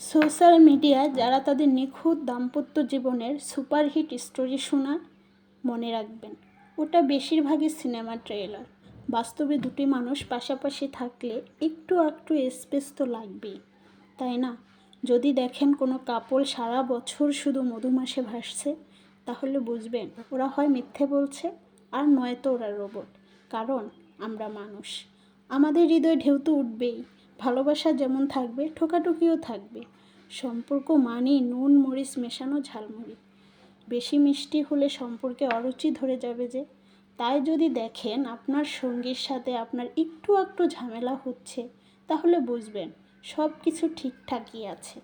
Social মিডিয়ায় যারা তাদের নিখুঁত দাম্পত্য জীবনের সুপারহিট স্টোরি শোনান মনে রাখবেন। ওটা বেশিরভাগই সিনেমা ট্রেলার বাস্তবে দুটি মানুষ পাশাপাশি থাকলে একটু একটু স্পেস তো লাগবেই, তাই না? যদি দেখেন কোনো কাপল সারা বছর শুধু মধুমাসে ভাসছে, তাহলে বুঝবেন ওরা হয় মিথ্যে বলছে আর নয়তো ওরা রোবট, কারণ আমরা মানুষ। আমাদের হৃদয়ে ঢেউ তো উঠবেই। ভালোবাসা যেমন থাকবে, ঠোকাঠুকিও থাকবে। সম্পর্ক মানেই নুন, মরিচ মেশানো, ঝালমুড়ি। বেশি মিষ্টি হলে সম্পর্কে অরুচি ধরে যাবে যে, তাই যদি দেখেন আপনার সঙ্গীর সাথে আপনার একটু একটু ঝামেলা হচ্ছে, তাহলে বুঝবেন সব কিছু ঠিকঠাকই আছে।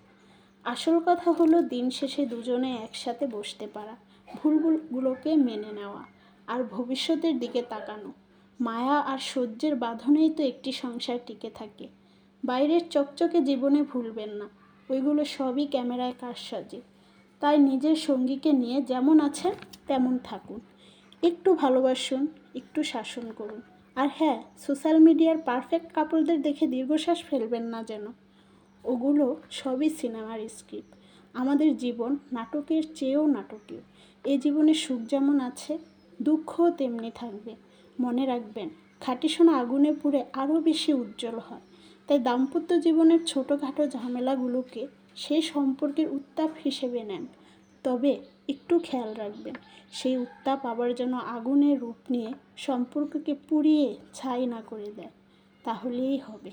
আসল কথা হলো দিন শেষে দুজনে একসাথে বসতে পারা, ভুলগুলোকে মেনে নেওয়া আর ভবিষ্যতের দিকে তাকানো। মায়া আর সহ্যের বাঁধনেই তো একটি সংসার টিকে থাকে। বাইরের চকচকে জীবনে ভুলবেন না। ওইগুলো সবই ক্যামেরায় কারসাজি। তাই নিজের সঙ্গীকে নিয়ে যেমন আছেন, তেমন থাকুন। একটু ভালোবাসুন, একটু শাসন করুন। আর হ্যাঁ সোশ্যাল মিডিয়ার পারফেক্ট কাপলদের দেখে দীর্ঘশ্বাস ফেলবেন না যেন। ওগুলো সবই সিনেমার স্ক্রিপ্ট। আমাদের জীবন নাটকের চেয়েও নাটকীয়। এ জীবনে সুখ যেমন আছে, দুঃখও তেমনি থাকবে। মনে রাখবেন, খাঁটি সোনা আগুনে পুড়ে আরও বেশি উজ্জ্বল হয়। তাই দাম্পত্য জীবনের ছোটোখাটো ঝামেলাগুলোকে সেই সম্পর্কের উত্তাপ হিসেবে নেন। তবে একটু খেয়াল রাখবেন, সেই উত্তাপ আবার যেন আগুনের রূপ নিয়ে সম্পর্ককে পুড়িয়ে ছাই না করে দেয়, তাহলেই হবে।